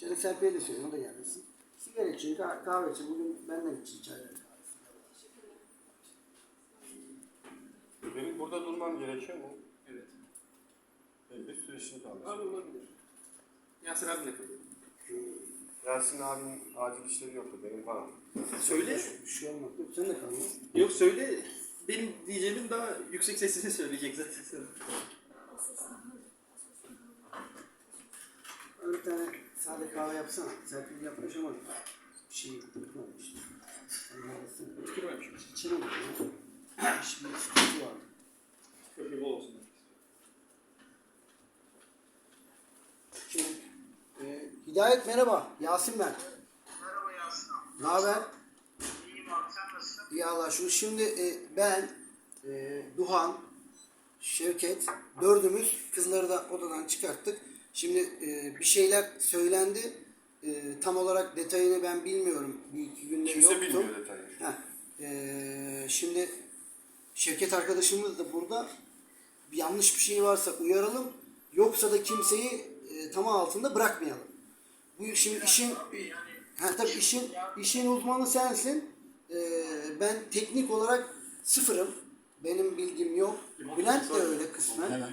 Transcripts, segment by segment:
Canı Serpil'e de söylüyorum, o da gelmesin. Sigara için, kah- kahve için, bugün benden için çay ver. Benim burada durmam gerekiyor mu? Evet. Belli süreçini kalmış. Abi olabilir. Yasir abi de koyuyor. Yasin abinin acil işleri yoktu, benim var. Söyle. Bir şey olmaz. Sen de kalma. Yok söyle. Benim diyeceğimin daha yüksek sesini söyleyecek zaten. Bir tane sade kahve yapsana. Serpil yapmış ama bir şey yapmadı işte. Tükürmemişim. İş bir sıkıntı var. Şöyle bol olsun. Şimdi, e, Hidayet merhaba. Yasin ben. Merhaba Yasin abi. Ne haber? İyiyim abi sen nasılsın? İyi Allah şunu şimdi e, ben, e, Duhan, Şevket dördümüz kızları da odadan çıkarttık. Şimdi e, bir şeyler söylendi. E, tam olarak detayını ben bilmiyorum. Bir iki günde Kimse yoktum. bilmiyor detayını. Heh, e, şimdi Şevket arkadaşımız da burada. Bir yanlış bir şey varsa uyaralım. Yoksa da kimseyi e, tam altında bırakmayalım. Bu şimdi işin ha, tabii işin işin uzmanı sensin. E, ben teknik olarak sıfırım. Benim bilgim yok. Bülent de öyle kısmen.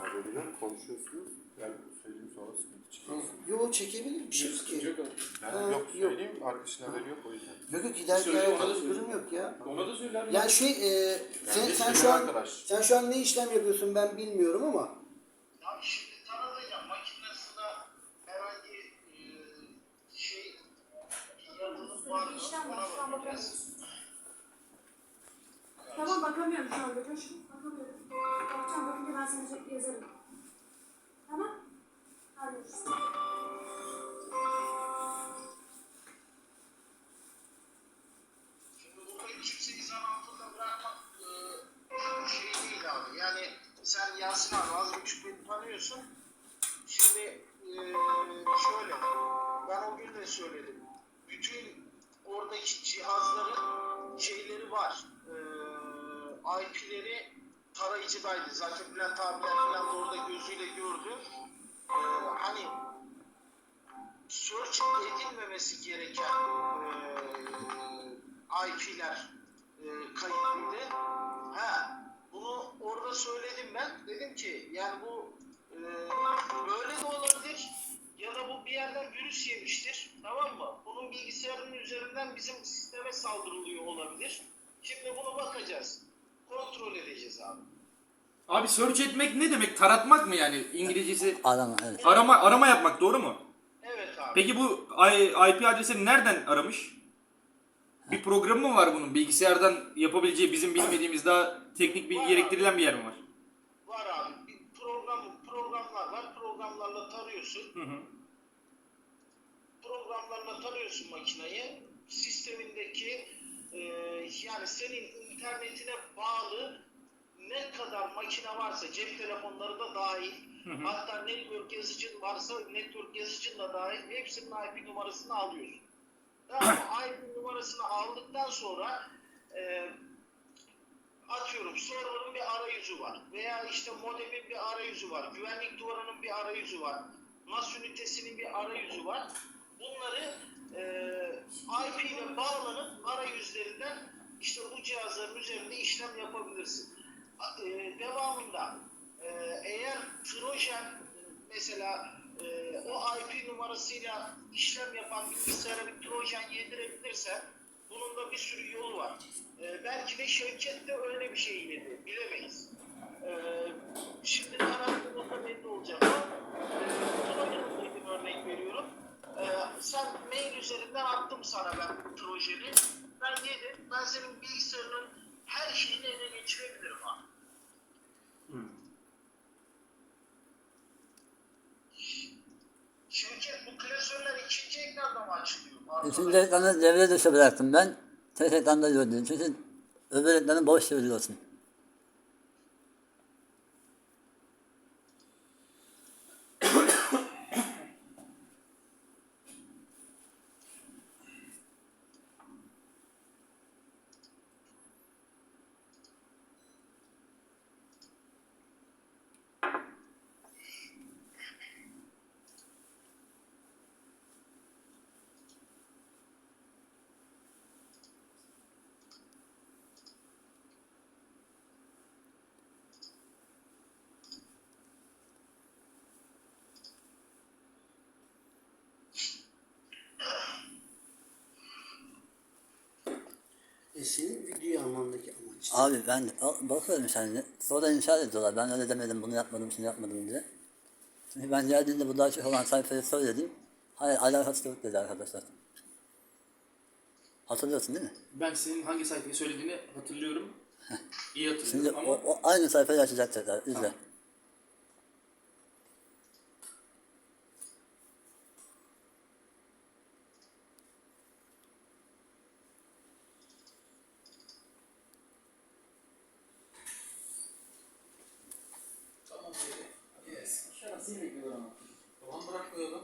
Haberi yok, konuşuyorsunuz. Ben söyleyeyim sonra sıkıntı çıkıyor. Yol çekebilir bir şey ki. yok. Ben Ha, yok yok. söyleyeyim, arkadaşın haberi yok o yüzden. Yok yok Hidayet'le Söyle, ona bir söyle. durum yok ya. Ona da söyle abi. Yani şey, e, sen, sen şu an arkadaş. sen şu an ne işlem yapıyorsun ben bilmiyorum ama Abi şimdi tanıtacağım. Makinesinde herhangi e, şey yazılım var mı? İşlem var, şu an bakacağız. Tamam bakamıyorum şu anda Coşkun. Bakamıyorum. Bakacağım bakınca ben sana cep yazarım. Tamam? Hadi görüşürüz. Tarayıcıdaydı. Zaten Bülent abiler falan da orada gözüyle gördü. E, hani search edilmemesi gereken e, IP'ler e, kayıtlıydı. Ha, bunu orada söyledim ben. Dedim ki yani bu e, böyle de olabilir ya da bu bir yerden virüs yemiştir. Tamam mı? Bunun bilgisayarın üzerinden bizim sisteme saldırılıyor olabilir. Şimdi bunu bakacağız. Kontrol edeceğiz abi. Abi search etmek ne demek? Taratmak mı yani İngilizcesi? Arama evet. Arama arama yapmak doğru mu? Evet abi. Peki bu I- IP adresini nereden aramış? Bir programı mı var bunun? Bilgisayardan yapabileceği bizim bilmediğimiz daha teknik bilgi gerektirilen bir yer mi var? Var abi. Bir program, programlar var. Programlarla tarıyorsun. Hı hı. programlarla tarıyorsun makineyi. Sistemindeki e, yani senin internetine bağlı ne kadar makine varsa cep telefonları da dahil hatta network yazıcın varsa network yazıcın da dahil hepsinin IP numarasını alıyorsun. Tamam? IP numarasını aldıktan sonra e, atıyorum server'ın bir arayüzü var veya işte modemin bir arayüzü var, güvenlik duvarının bir arayüzü var, NAS ünitesinin bir arayüzü var. Bunları e, IP ile bağlanıp arayüzlerinden işte bu cihazların üzerinde işlem yapabilirsin. A- E, devamında e, eğer Trojan e, mesela e, o IP numarasıyla işlem yapan bilgisayara bir Trojan yedirebilirsen bunun da bir sürü yolu var. Belki de Şevket de öyle bir şey yedi. Bilemeyiz. E, şimdi karantinada belli olacak. E, Trojan'ı yedim örnek veriyorum. E, sen mail üzerinden attım sana ben bu Trojan'ı. Ben yedim. Ben senin bilgisayarının her şeyini ele geçirebilirim abi. Şevket bu klasörler ikinci ekranda mı açılıyor? Üçüncü ekranı devre dışı bıraktım ben. Tek ekranda gördüm. Çünkü öbür ekranı boş görüyorsun. Senin videoyu almandaki amaç? Abi ben o- bakıyorum sen sonra inşa ediyorlar. Ben öyle demedim bunu yapmadım şunu yapmadım diye. Çünkü ben geldiğinde bu daha çok olan sayfayı söyledim. Hayır alakası yok dedi arkadaşlar. Hatırlıyorsun değil mi? Ben senin hangi sayfayı söylediğini hatırlıyorum. İyi Şimdi hatırlıyorum ama o, o aynı sayfayı açacak tekrar. İzle. Tamam bırakmayalım.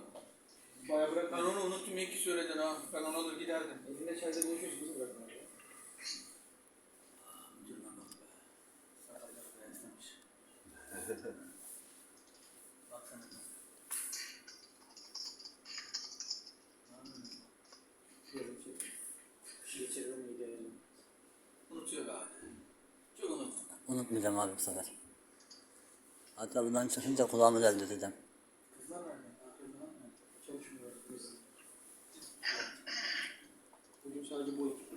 Baya bırak. Ben onu unuttum iyi ki söyledin ha. Ben ona da giderdim. Elinde çayda buluşuyoruz bizi bırakma. Unutuyor be abi. Çok unuttum. Unutmayacağım abi bu sefer. Hatta buradan çıkınca kulağımı deldireceğim. Bugün sadece bu ekip.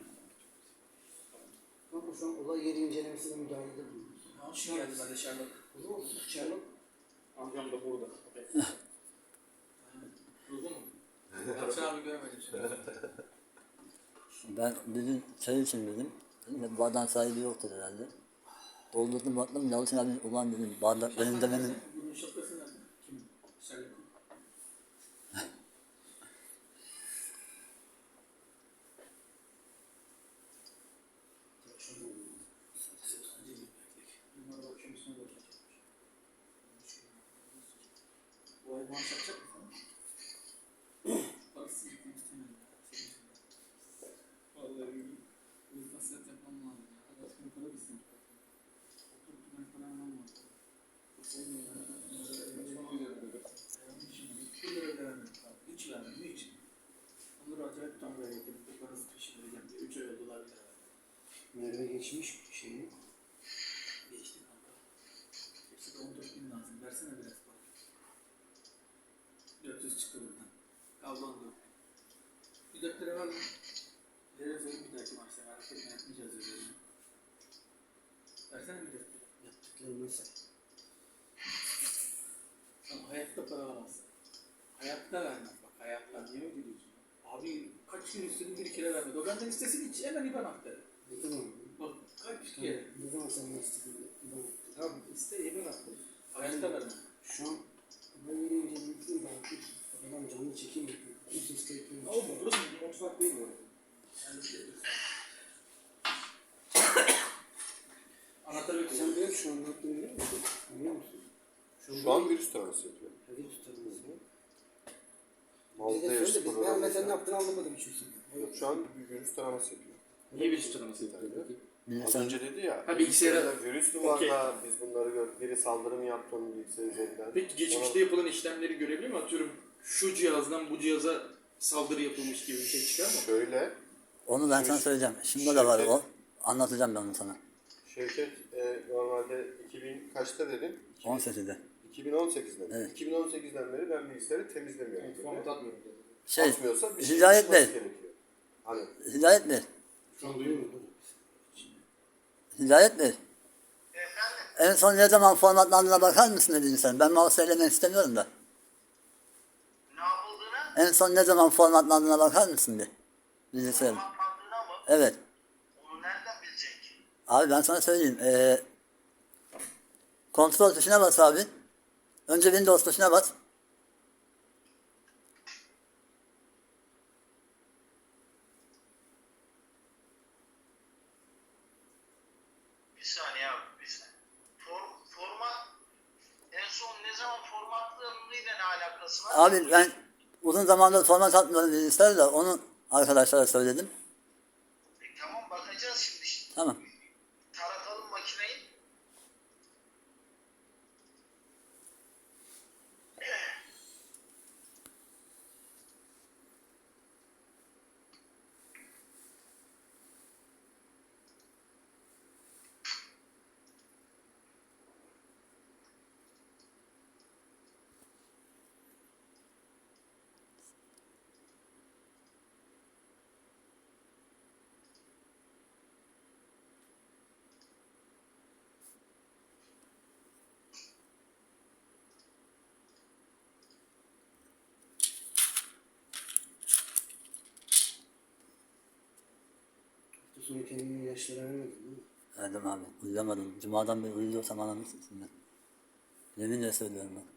Ama şu an olay yeri incelemesine müdahalede bulunuyoruz. Hoş geldin hadi Sherlock. O zaman Sherlock Amcam da burada. Durdun mu? Yalçın abi göremedim seni. Ben dedim çay için dedim. Dedim ki bardan sahibi yoktur herhalde. Doldurdum baktım Yalçın abi ulan dedim bardak benim demenin Bunun şapkası nerede? Kim? Sherlock. Bunlara bakıyorum üstüne bakacak. Bu ay maaş yapacak mı? Parasız gitmek istemedim ya. Vallahi bu hasret yapmam lazım ya. Hadi askeri para bitsin. Oturup ben para almam lazım. Bir lira bile vermedim. Hiç vermedim, hiç. Onları acayip tam verecektim. Bu parası peşin vereceğim diye. Üç ay oldular bile vermedim. Merve geçmiş şeyi. Geçti kanka. Geçti de 14 bin lazım. Versene biraz para. 400 çıktı buradan. Kaldı 14 Bir 4 lira ver lan. Veririz oğlum bir dahaki maçta. Merak etme yapmayacağız üzerine. Versene bir 4 lira. Yaptıklarını say. Sen hayatta para alamazsın. Hayatta vermez bak hayatta. Niye öyle diyorsun? Abi kaç gün istedim bir benden istesin hiç hemen IBAN attı. Ne zaman? Bak kaç kere. Ne zaman sen ne istedin? İban ettin. Tamam iste IBAN attı. Hayatta vermez. Şu an olay yeri incelemesine belki adam canlı çekim yapıyor. Bu ses kayıtlarını Oğlum burası bir mutfak değil mi? Yani şey Anahtarı Sen benim şu an ne yaptığını biliyor musun? Biliyor musun? Şu an virüs taraması yapıyor. Bu. De yarışı söyle de biz ben mesela ne yaptığını anlamadım hiç kimse. Şu an bir virüs taraması yapıyor. iyi bir tutulaması. bir Az sen önce dedi ya. Ha, bilgisayara- bilgisayarda virüs mü var Okey. da biz bunları gör. Biri saldırı mı yaptı onun bilgisayar üzerinden. Peki geçmişte yapılan işlemleri görebiliyor mu? Atıyorum şu cihazdan bu cihaza saldırı yapılmış gibi bir şey çıkar mı? Şöyle onu ben sana söyleyeceğim. Şimdi de var o. Anlatacağım ben onu sana. Şevket e, normalde 2000 kaçta dedim? 18'de. 2018'de. Evet. 2018'den beri ben bilgisayarı temizlemiyorum. dedi. Format atmıyorum. Şey, Atmıyorsa bir şey Hidayet çıkması Bey. gerekiyor. Hani Hidayet Bey. Şu an duyuyor musun? Hidayet. Efendim? En son ne zaman formatlandığına bakar mısın dedin sen? Ben mouse elemek istemiyorum da. Ne yapıldığını? En son ne zaman formatlandığına bakar mısın bir? Bilgisayarın. Formatlandığına mı? Evet. Onu nereden bilecek? Abi ben sana söyleyeyim. Ee, kontrol tuşuna bas abi. Önce Windows tuşuna bas. Bir saniye abi bir saniye. For, format en son ne zaman formatlandığıyla ne alakası var? Abi ben uzun zamandır format atmıyorum bilgisayarı da onu arkadaşlara söyledim. E, tamam bakacağız şimdi. Tamam. Sonu kendini yaşlara vermedin mi? Verdim abi. Uyuyamadım. Cuma'dan beri uyuyorsam ananı siksinler. Yeminle söylüyorum ben.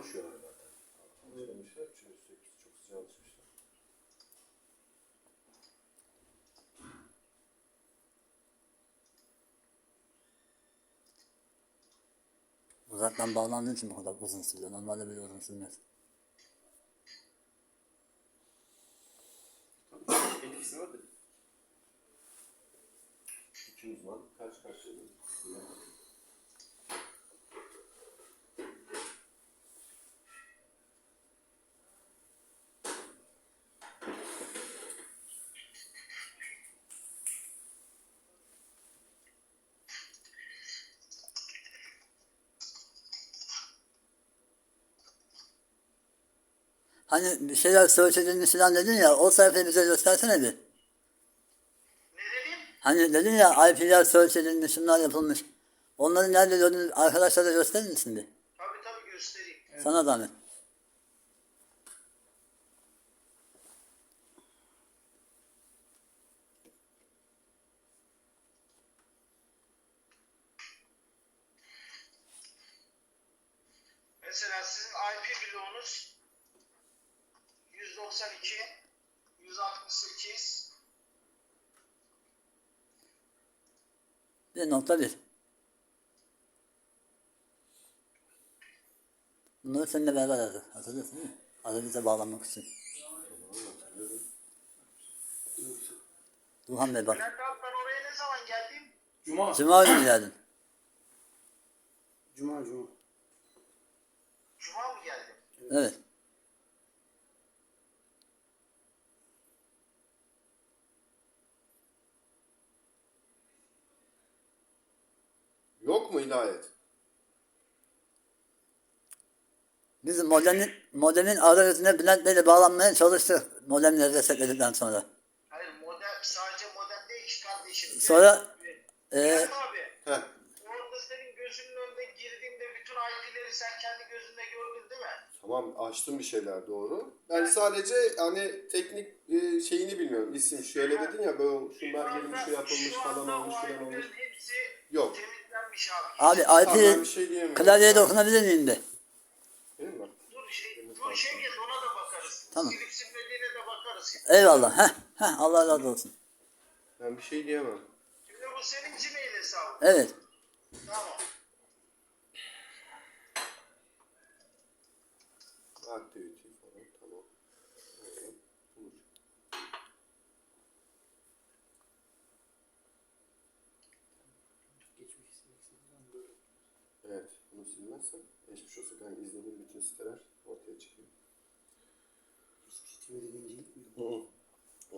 Ondan düşüyorlar zaten. Alışmamışlar çünkü sürekli çok sıcağa alışmışlar. Uzaktan bağlandığın için bu kadar uzun sürüyor. Normalde böyle uzun sürmez. Etkisi vardır. İki uzman karşı karşıya Hani bir şeyler edilmiş falan dedin ya o sayfayı bize göstersene bir. Hani dedin ya IP'ler search edilmiş, şunlar yapılmış. Onları nerede gördün arkadaşlara gösterir misin bir? Tabii tabii göstereyim. Sana zahmet. 192, 168, Bir nokta bir. Bunları seninle beraber aradık. Hatırlıyorsun değil mi? Bize bağlanmak için. Duhan Bey bak. Bülent abi ben oraya ne zaman geldim? Cuma. Cuma günü geldin. Cuma cuma. Cuma mı geldim? Evet. Yok mu hidayet? Biz modemin, modemin arayüzüne Bülent Bey'le bağlanmaya çalıştık. Modemleri resetledikten sonra. Hayır modem sadece modem değil ki kardeşim. Sonra e, Bülent abi Heh. orada senin gözünün önünde girdiğimde bütün IP'leri sen kendi gözünde gördün değil mi? Tamam açtım bir şeyler doğru. Ben sadece hani teknik e, şeyini bilmiyorum. İsim şöyle dedin ya böyle şunlar girmiş şu yapılmış falan olmuş falan olmuş. Hepsi Yok. Abi. abi IP şey klavyeye dokunabilir miyim de? Dur şey, dur ona da bakarız. Tamam. Silip silmediğine de bakarız. Eyvallah. Heh, heh, Allah razı olsun. Ben bir şey diyemem. Şimdi bu senin Gmail hesabın. Evet. Tamam. Activity falan tamam. Evet, olur. Geçmiş isteksizden böyle. Evet, silmezsem geçmiş olsun. Ben izlediğim bütün siteler ortaya çıkıyor. Sistemi dediğin cilik mi? Hı hı.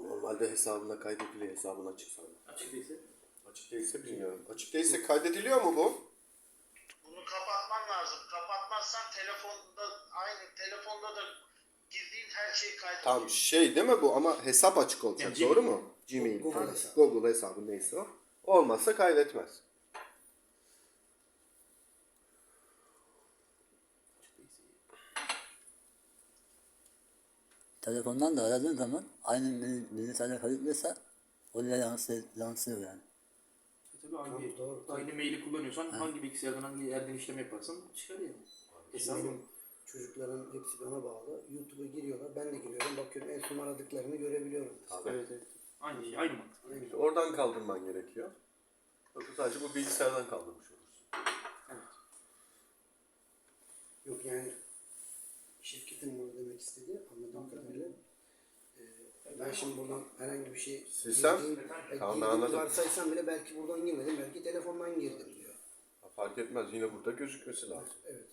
Normalde hesabına kaydediliyor, hesabın açık sanırım. Açık değilse. Açık değilse bilmiyorum. Açık değilse kaydediliyor mu bu? Bunu kapatman lazım. Kapatmazsan telefonda aynı telefonda da girdiğin her şeyi kaydediyor. Tam şey değil mi bu ama hesap açık olacak Yani doğru mu? Gmail. Google hesabı. Google hesabı neyse o. Olmazsa kaydetmez. Telefondan da aradığın zaman aynı bil- bilgisayarda kayıtlıysa oraya yansıyor, yansıyor yani. E Tabii hangi, doğru. aynı maili kullanıyorsan hangi bilgisayardan hangi yerden işlem yaparsan çıkar yani. Hesabı. Benim çocukların hepsi bana bağlı. YouTube'a giriyorlar. Ben de giriyorum. Bakıyorum en son aradıklarını görebiliyorum. Evet evet. Aynı şey, aynı mantık. İşte oradan kaldırman gerekiyor. Yoksa sadece bu bilgisayardan kaldırmış olursun. Yok yani şirketin bunu demek istediği anladığım kadarıyla e, ben şimdi buradan herhangi bir şey e, Tamam, girdiğimi anladım. varsaysam bile belki buradan girmedim. Belki telefondan girdim diyor. Ha, Fark etmez yine burada gözükmesi lazım. Evet.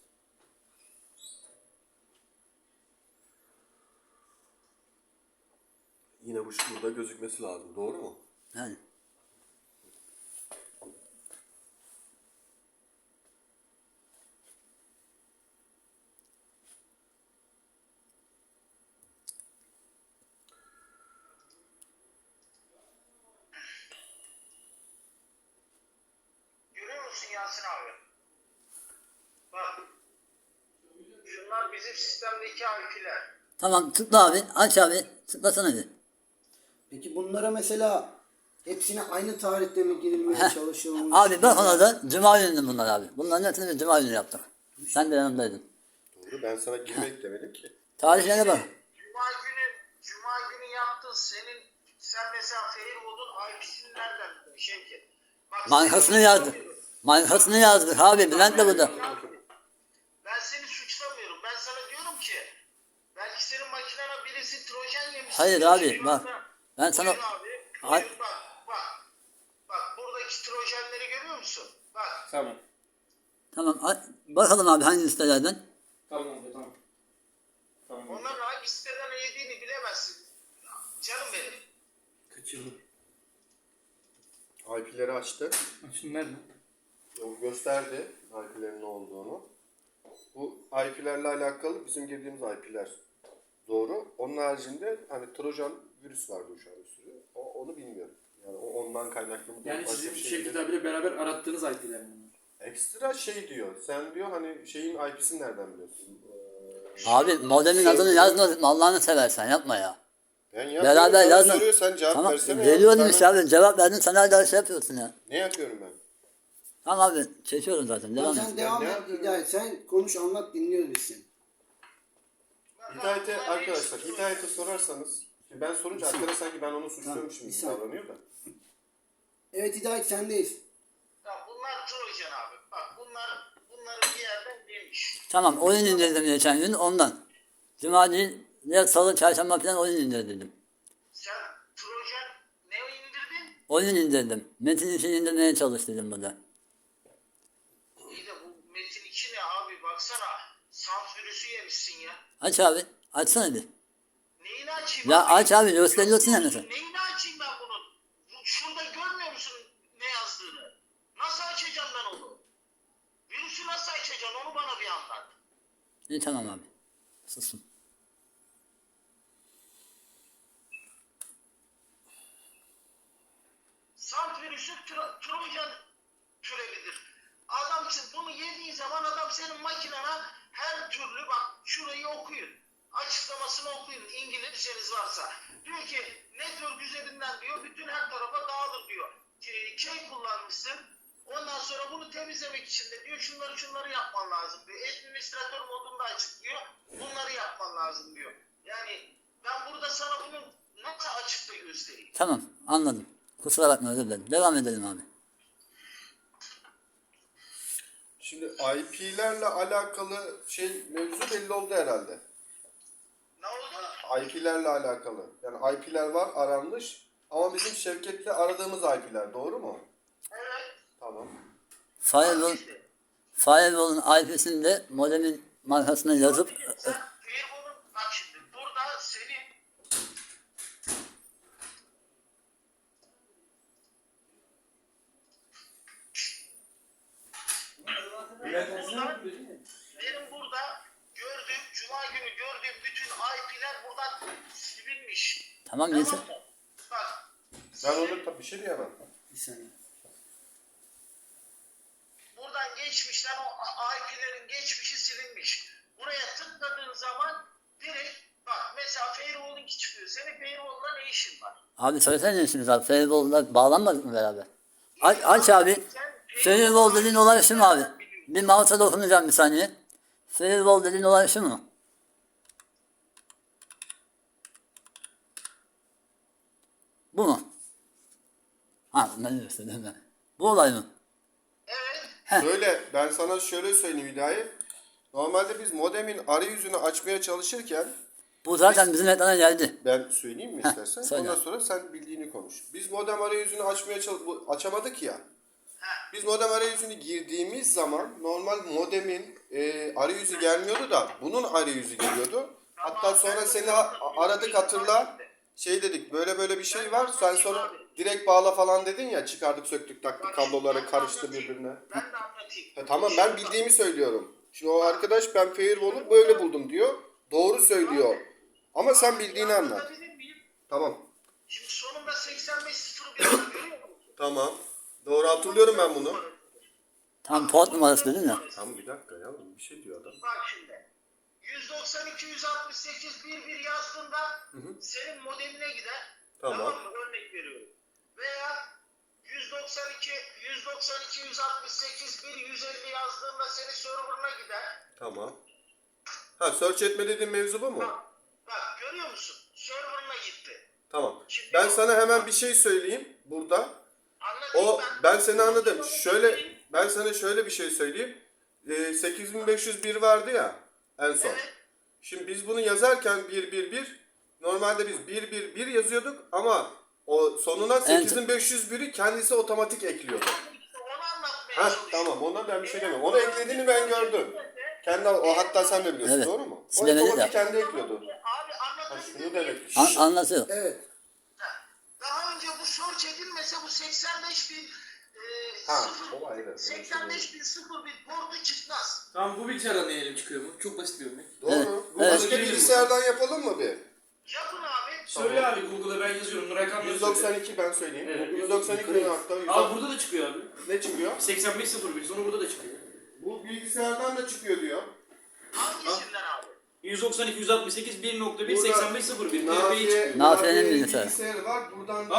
Yine bu burada gözükmesi lazım. Doğru mu? Yani. Yasin abi. Bak. Şunlar bizim sistemdeki IP'ler. Tamam tıkla abi. Aç abi. Tıklasana bir. Peki bunlara mesela hepsine aynı tarihte mi girilmeye Heh. çalışılmış? Abi bak ona da Cuma günü bunlar abi. Bunların hepsini biz Cuma günü yaptık. Sen de yanımdaydın. Doğru ben sana girmek demedim ki. Tarihlerine bak. Cuma günü Cuma günü yaptın senin sen mesela Fairwood'un IP'sini nereden buldun Şevket? Bak, Markasını seni Markasını yazdık abi. Bülent de burada. Ben seni suçlamıyorum. Ben sana diyorum ki belki senin makinana birisi trojan yemiş. Hayır abi, bak. Ben sana- Buyur abi. Ay- Buyur bak bak. Bak buradaki trojanları görüyor musun? Bak. Tamam. Tamam. Bakalım abi hangi listelerden. Tamam abi tamam. Tamam. Onların hangi siteden yediğini bilemezsin. Canım benim. Kaçırdım. IP'leri açtı. Şimdi nerede? O gösterdi IP'lerin ne olduğunu. Bu IP'lerle alakalı bizim girdiğimiz IP'ler doğru. Onun haricinde hani Trojan virüs vardı şu an bir sürü. O, onu bilmiyorum. Yani o ondan kaynaklı mı? Yani sizin bir şey Şevket değil. abiyle beraber arattığınız IP'ler bunlar. Ekstra şey diyor. Sen diyor hani şeyin IP'sini nereden biliyorsun? Ee, Abi modemin adını yazmadın mı? Allah'ını seversen yapma ya. ben yapıyorum, Beraber yazma. soruyor sen cevap Tamam. versene. ya. Veriyordum Ben- işte abi. Cevap verdin. Sen hala şey yapıyorsun ya. Ne yapıyorum ben? Tamam abi. Çekiyorum zaten. Devam sen et. devam et? Hidayet. Sen konuş anlat dinliyoruz biz seni. Hidayet'e arkadaşlar Hidayet'e sorarsanız Şimdi ben sorunca arkadaş sanki ben onu suçluyormuşum gibi davranıyor da. Evet Hidayet sendeyiz. Tamam bunlar trojan abi. Bak bunlar bunları bir yerden yemiş. Tamam. Oyun indirdim geçen gün ondan. Cuma değil. Ya salı, çarşamba falan oyun indirdim. Sen trojan ne indirdin? Oyun indirdim. Metin için indirmeye çalıştım burada. İyi de bu Metin 2 ne abi baksana. Sant virüsü yemişsin ya. Aç abi. Açsana bir. Neyini açayım Ya abi? aç abi gösteriyorsun ya mesela. Neyini açayım ben bunu? Bu- Şurada görmüyor musun ne yazdığını? Nasıl açacağım ben onu? Virüsü nasıl açacaksın onu bana bir anlat. İyi tamam abi. Sustum. Sant virüsü tro- trojan türevidir. Adam bunu yediği zaman adam senin makinana her türlü bak şurayı okuyun. Açıklamasını okuyun İngilizceniz varsa. Diyor ki network üzerinden diyor bütün her tarafa dağılır diyor. K- Key kullanmışsın. Ondan sonra bunu temizlemek için de diyor şunları şunları yapman lazım diyor. Administratör modunda açıklıyor. Bunları yapman lazım diyor. Yani ben burada sana bunu nasıl açıkta göstereyim? Tamam anladım. Kusura bakma özür dilerim. Devam edelim abi. Şimdi IP'lerle alakalı şey mevzu belli oldu herhalde. Ne oldu? IP'lerle alakalı. Yani IP'ler var aranmış ama bizim Şevket'le aradığımız IP'ler doğru mu? Evet. Tamam. Firewall, Firewall'un IP'sini de modemin markasına yazıp Sen Firewall'un bak şimdi burada senin burada, benim burada gördüğüm Cuma günü gördüğüm bütün Buradan silinmiş. tamam Tamam yeter. mı? Bak Ben onu tabii bir şey diyemem. Bir saniye. buradan geçmişten o IP'lerin geçmişi silinmiş. Buraya tıkladığın zaman direkt bak mesela Firewall'unki çıkıyor. Senin Firewall'la ne işin var? Abi söylesene ne işimiz abi. Firewall'la bağlanmadık mı beraber? Aç, aç abi. Firewall dediğin olay şu mu abi? Bir mouse'a dokunacağım bir saniye. Firewall dediğin olay şu mu? Bu mu? Ha ne diyorsun değil mi? Bu olay mı? Evet. Şöyle ben sana şöyle söyleyeyim Hidayet. Normalde biz modemin arayüzünü açmaya çalışırken Bu zaten bizim ekrana geldi. ben söyleyeyim mi Heh, istersen? söyle. Ondan sonra sen bildiğini konuş. Biz modem arayüzünü açmaya çalış bu- açamadık ya. Biz modem arayüzünü girdiğimiz zaman normal modemin e, arayüzü gelmiyordu da bunun arayüzü geliyordu. Hatta sonra seni aradık hatırla. Şey dedik böyle böyle bir şey var. Sen sonra direkt bağla falan dedin ya çıkardık söktük taktık kabloları karıştı birbirine. Ben de anlatayım. Ha, tamam ben bildiğimi söylüyorum. Şimdi o arkadaş ben Firewall'u böyle buldum diyor. Doğru söylüyor. Ama sen bildiğini anlat. Tamam. Şimdi sonunda 85 0 bir görüyor musun? Tamam. Doğru hatırlıyorum ben bunu. Tam port numarası değil mi? Tam bir dakika ya bir şey diyor adam. Bak şimdi. 192 168 11 yazdığında senin modeline gider. Tamam. mı? Örnek veriyorum. Veya 192 192 168 1 150 yazdığında senin server'ına gider. Tamam. Ha search etme dediğin mevzu bu mu? Bak, bak görüyor musun? Server'ına gitti. Tamam. Şimdi Ben sana hemen bir şey söyleyeyim burada. Anladın O mı? ben seni anladım. Şöyle ben sana şöyle bir şey söyleyeyim. Ee, 8501 vardı ya en son. Evet. Şimdi biz bunu yazarken 111 normalde biz 111 yazıyorduk ama o sonuna 8501'i kendisi otomatik ekliyordu. İşte onu anlatmaya Ha çalışıyorum. tamam ondan ben bir şey demiyorum. Onu eklediğini ben gördüm. Kendi o hatta sen de biliyorsun Evet. doğru mu? O Silemeli de. otomatik kendi ekliyordu. Abi Ha, şunu demek. An- anlatıyor. Evet. Daha önce bu search edilmese bu 85 bin e, Ha, sıfır, o ayrı. 85 bin sıfır bir portu çıkmaz. Tamam bu bilgisayardan deneyelim çıkıyor mu? Çok basit bir örnek. Doğru. Evet, Bu evet. başka bilgisayardan yapalım mı bir? Yapın abi. Söyle abi Google'a ben yazıyorum. Söyle. 192 ben söyleyeyim. Evet. 192 bin hatta. 100 Abi burada da çıkıyor abi. Ne çıkıyor? 8501 sonra burada da çıkıyor. Bu bilgisayardan da çıkıyor diyor. Hangisinden abi? 192 168 1.1 Burada 8501 TP'yi Nafiye, çıkıyor. Nafiye'nin Nafiye'nin bilgisayarı. bilgisayarı var. Buradan Bak